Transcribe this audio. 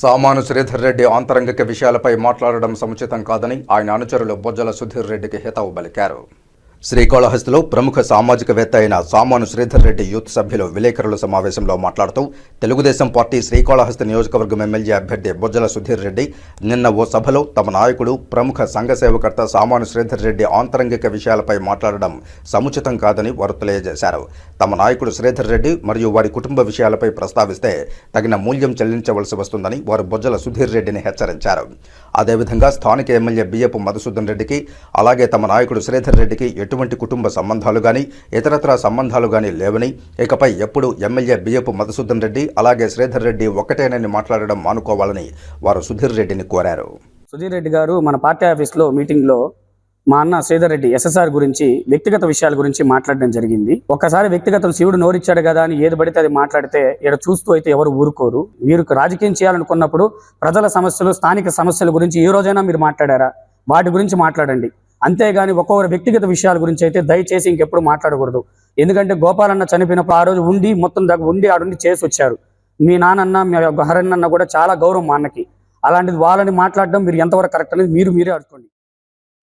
సామాను శ్రీధర్ రెడ్డి ఆంతరంగిక విషయాలపై మాట్లాడడం సముచితం కాదని ఆయన అనుచరులు బొజ్జల సుధీర్ రెడ్డికి హితవు పలికారు. శ్రీకాళహస్తిలో ప్రముఖ సామాజికవేత్త అయిన సామాను శ్రీధర్ రెడ్డి యూత్ సభ్యులు విలేకరుల సమావేశంలో మాట్లాడుతూ తెలుగుదేశం పార్టీ శ్రీకాళహస్తి నియోజకవర్గం ఎమ్మెల్యే అభ్యర్థి బొజ్జల సుధీర్ రెడ్డి నిన్న ఓ సభలో తమ నాయకుడు ప్రముఖ సంఘ సేవకర్త సామాను శ్రీధర్ రెడ్డి ఆంతరంగిక విషయాలపై మాట్లాడడం సముచితం కాదని వారు తెలియజేశారు. తమ నాయకుడు శ్రీధర్ రెడ్డి మరియు వారి కుటుంబ విషయాలపై ప్రస్తావిస్తే తగిన మూల్యం చెల్లించవలసి వస్తుందని వారు బొజ్జల సుధీర్ రెడ్డిని హెచ్చరించారు. అదేవిధంగా స్థానిక ఎమ్మెల్యే బియ్యపు మధుసూదన్ రెడ్డికి అలాగే తమ నాయకుడు శ్రీధర్ రెడ్డికి ఎటువంటి కుటుంబ సంబంధాలు కానీ ఇతరత్ర సంబంధాలు కానీ లేవని ఇకపై ఎప్పుడు ఎమ్మెల్యే బియ్యపు మధుసూదన్ రెడ్డి అలాగే శ్రీధర్ రెడ్డి ఒక్కటేనని మాట్లాడడం మానుకోవాలని వారు సుధీర్ రెడ్డిని కోరారు. సుధీర్ రెడ్డి గారు మన పార్టీ ఆఫీస్లో మీటింగ్లో మా అన్న శ్రీధర్ రెడ్డి ఎస్ఎస్ఆర్ గురించి వ్యక్తిగత విషయాల గురించి మాట్లాడడం జరిగింది. ఒక్కసారి వ్యక్తిగతం శివుడు నోరిచ్చాడు కదా అని ఏది పడితే అది మాట్లాడితే ఇక్కడ చూస్తూ అయితే ఎవరు ఊరుకోరు. మీరు రాజకీయం చేయాలనుకున్నప్పుడు ప్రజల సమస్యలు స్థానిక సమస్యల గురించి ఏ రోజైనా మీరు మాట్లాడారా? వాటి గురించి మాట్లాడండి. అంతేగాని ఒక్కొక్కరు వ్యక్తిగత విషయాల గురించి అయితే దయచేసి ఇంకెప్పుడు మాట్లాడకూడదు. ఎందుకంటే గోపాలన్న చనిపోయినప్పుడు ఆ రోజు ఉండి మొత్తం దగ్గర ఉండి ఆడుండి చేసి వచ్చారు. మీ నాన్నన్న మీ హరన్న కూడా చాలా గౌరవం మా అన్నకి. అలాంటిది వాళ్ళని మాట్లాడడం మీరు ఎంతవరకు కరెక్ట్ అనేది మీరు మీరే అడుకోండి